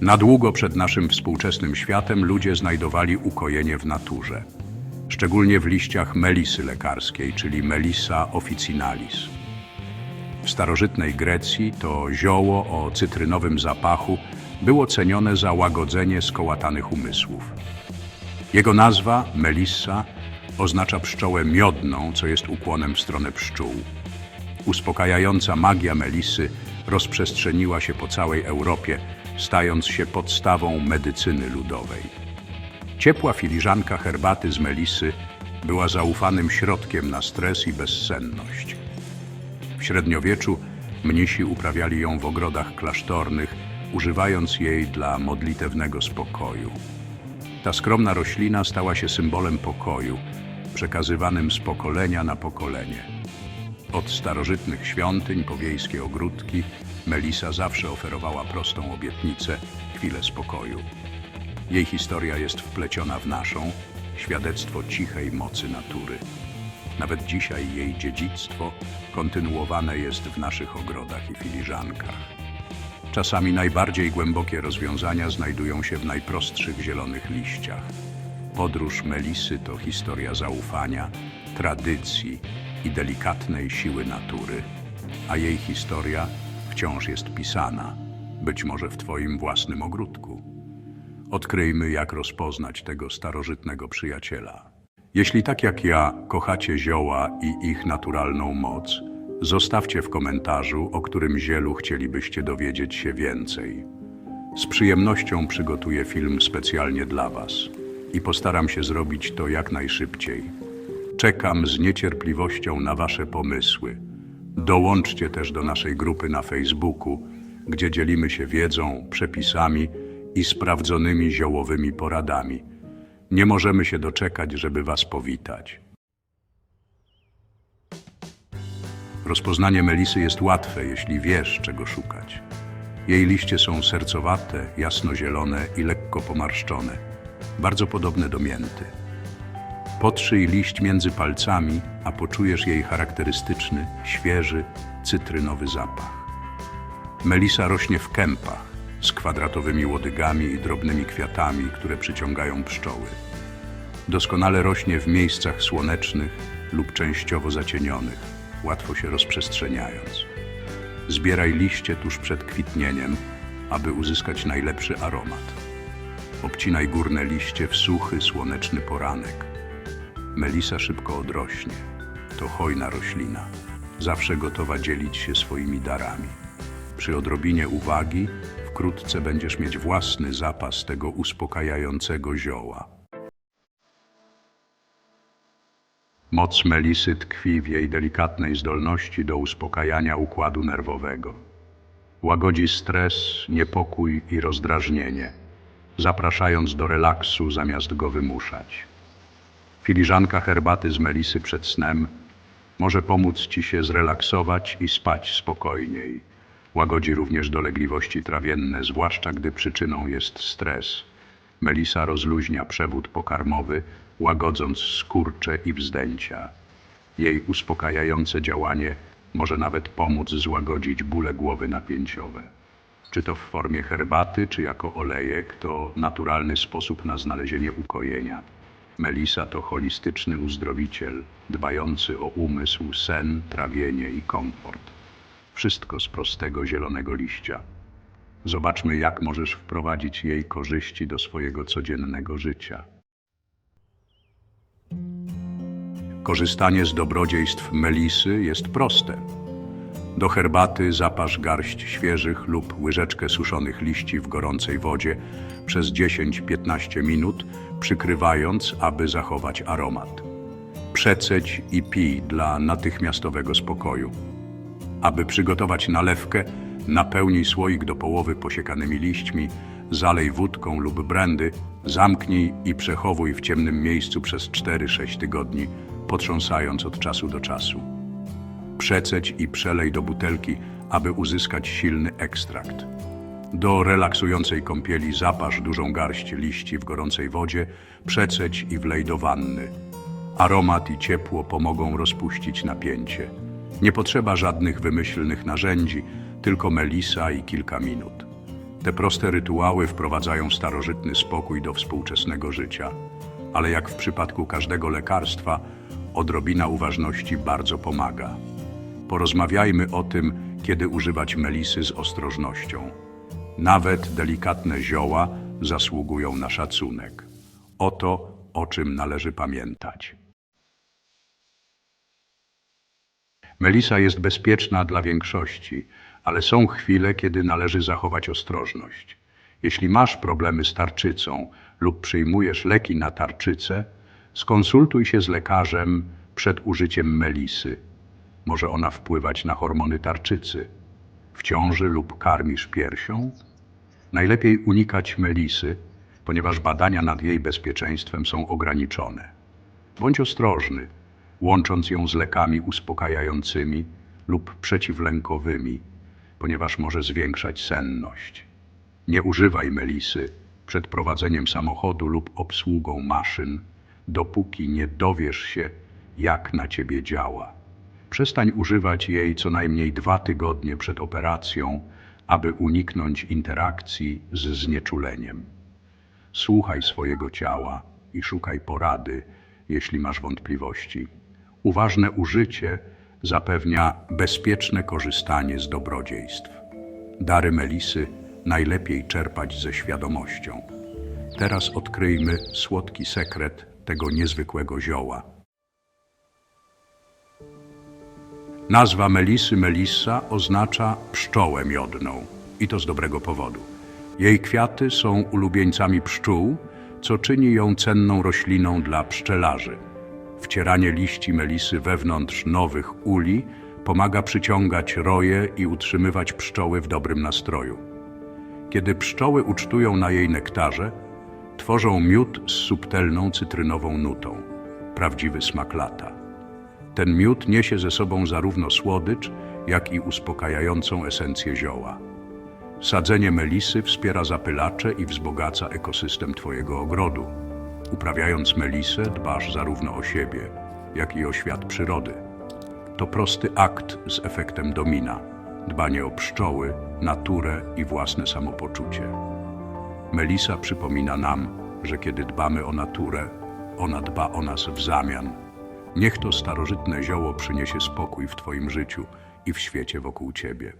Na długo przed naszym współczesnym światem ludzie znajdowali ukojenie w naturze, szczególnie w liściach melisy lekarskiej, czyli Melissa officinalis. W starożytnej Grecji to zioło o cytrynowym zapachu było cenione za łagodzenie skołatanych umysłów. Jego nazwa, Melissa, oznacza pszczołę miodną, co jest ukłonem w stronę pszczół. Uspokajająca magia Melisy rozprzestrzeniła się po całej Europie, stając się podstawą medycyny ludowej. Ciepła filiżanka herbaty z Melisy była zaufanym środkiem na stres i bezsenność. W średniowieczu mnisi uprawiali ją w ogrodach klasztornych, używając jej dla modlitewnego spokoju. Ta skromna roślina stała się symbolem pokoju, przekazywanym z pokolenia na pokolenie. Od starożytnych świątyń po wiejskie ogródki Melisa zawsze oferowała prostą obietnicę, chwilę spokoju. Jej historia jest wpleciona w naszą, świadectwo cichej mocy natury. Nawet dzisiaj jej dziedzictwo kontynuowane jest w naszych ogrodach i filiżankach. Czasami najbardziej głębokie rozwiązania znajdują się w najprostszych zielonych liściach. Podróż Melisy to historia zaufania, tradycji i delikatnej siły natury, a jej historia wciąż jest pisana, być może w Twoim własnym ogródku. Odkryjmy, jak rozpoznać tego starożytnego przyjaciela. Jeśli tak jak ja kochacie zioła i ich naturalną moc, zostawcie w komentarzu, o którym zielu chcielibyście dowiedzieć się więcej. Z przyjemnością przygotuję film specjalnie dla Was i postaram się zrobić to jak najszybciej. Czekam z niecierpliwością na Wasze pomysły. Dołączcie też do naszej grupy na Facebooku, gdzie dzielimy się wiedzą, przepisami i sprawdzonymi ziołowymi poradami. Nie możemy się doczekać, żeby Was powitać. Rozpoznanie melisy jest łatwe, jeśli wiesz, czego szukać. Jej liście są sercowate, jasnozielone i lekko pomarszczone, bardzo podobne do mięty. Potrzyj liść między palcami, a poczujesz jej charakterystyczny, świeży, cytrynowy zapach. Melisa rośnie w kępach, z kwadratowymi łodygami i drobnymi kwiatami, które przyciągają pszczoły. Doskonale rośnie w miejscach słonecznych lub częściowo zacienionych, łatwo się rozprzestrzeniając. Zbieraj liście tuż przed kwitnieniem, aby uzyskać najlepszy aromat. Obcinaj górne liście w suchy, słoneczny poranek. Melisa szybko odrośnie. To hojna roślina, zawsze gotowa dzielić się swoimi darami. Przy odrobinie uwagi wkrótce będziesz mieć własny zapas tego uspokajającego zioła. Moc melisy tkwi w jej delikatnej zdolności do uspokajania układu nerwowego. Łagodzi stres, niepokój i rozdrażnienie, zapraszając do relaksu zamiast go wymuszać. Filiżanka herbaty z melisy przed snem może pomóc Ci się zrelaksować i spać spokojniej. Łagodzi również dolegliwości trawienne, zwłaszcza gdy przyczyną jest stres. Melisa rozluźnia przewód pokarmowy, łagodząc skurcze i wzdęcia. Jej uspokajające działanie może nawet pomóc złagodzić bóle głowy napięciowe. Czy to w formie herbaty, czy jako olejek, to naturalny sposób na znalezienie ukojenia. Melisa to holistyczny uzdrowiciel, dbający o umysł, sen, trawienie i komfort. Wszystko z prostego zielonego liścia. Zobaczmy, jak możesz wprowadzić jej korzyści do swojego codziennego życia. Korzystanie z dobrodziejstw melisy jest proste. Do herbaty zaparz garść świeżych lub łyżeczkę suszonych liści w gorącej wodzie przez 10-15 minut, przykrywając, aby zachować aromat. Przecedź i pij dla natychmiastowego spokoju. Aby przygotować nalewkę, napełnij słoik do połowy posiekanymi liśćmi, zalej wódką lub brandy, zamknij i przechowuj w ciemnym miejscu przez 4-6 tygodni, potrząsając od czasu do czasu. Przecedź i przelej do butelki, aby uzyskać silny ekstrakt. Do relaksującej kąpieli zaparz dużą garść liści w gorącej wodzie, przecedź i wlej do wanny. Aromat i ciepło pomogą rozpuścić napięcie. Nie potrzeba żadnych wymyślnych narzędzi, tylko melisa i kilka minut. Te proste rytuały wprowadzają starożytny spokój do współczesnego życia. Ale jak w przypadku każdego lekarstwa, odrobina uważności bardzo pomaga. Porozmawiajmy o tym, kiedy używać melisy z ostrożnością. Nawet delikatne zioła zasługują na szacunek. Oto, o czym należy pamiętać. Melisa jest bezpieczna dla większości, ale są chwile, kiedy należy zachować ostrożność. Jeśli masz problemy z tarczycą lub przyjmujesz leki na tarczycę, skonsultuj się z lekarzem przed użyciem melisy. Może ona wpływać na hormony tarczycy. W ciąży lub karmisz piersią? Najlepiej unikać melisy, ponieważ badania nad jej bezpieczeństwem są ograniczone. Bądź ostrożny, łącząc ją z lekami uspokajającymi lub przeciwlękowymi, ponieważ może zwiększać senność. Nie używaj melisy przed prowadzeniem samochodu lub obsługą maszyn, dopóki nie dowiesz się, jak na ciebie działa. Przestań używać jej co najmniej dwa tygodnie przed operacją, aby uniknąć interakcji z znieczuleniem. Słuchaj swojego ciała i szukaj porady, jeśli masz wątpliwości. Uważne użycie zapewnia bezpieczne korzystanie z dobrodziejstw. Dary Melisy najlepiej czerpać ze świadomością. Teraz odkryjmy słodki sekret tego niezwykłego zioła. Nazwa Melisy Melissa oznacza pszczołę miodną i to z dobrego powodu. Jej kwiaty są ulubieńcami pszczół, co czyni ją cenną rośliną dla pszczelarzy. Wcieranie liści melisy wewnątrz nowych uli pomaga przyciągać roje i utrzymywać pszczoły w dobrym nastroju. Kiedy pszczoły ucztują na jej nektarze, tworzą miód z subtelną cytrynową nutą. Prawdziwy smak lata. Ten miód niesie ze sobą zarówno słodycz, jak i uspokajającą esencję zioła. Sadzenie melisy wspiera zapylacze i wzbogaca ekosystem Twojego ogrodu. Uprawiając melisę dbasz zarówno o siebie, jak i o świat przyrody. To prosty akt z efektem domina. Dbanie o pszczoły, naturę i własne samopoczucie. Melisa przypomina nam, że kiedy dbamy o naturę, ona dba o nas w zamian. Niech to starożytne zioło przyniesie spokój w Twoim życiu i w świecie wokół Ciebie.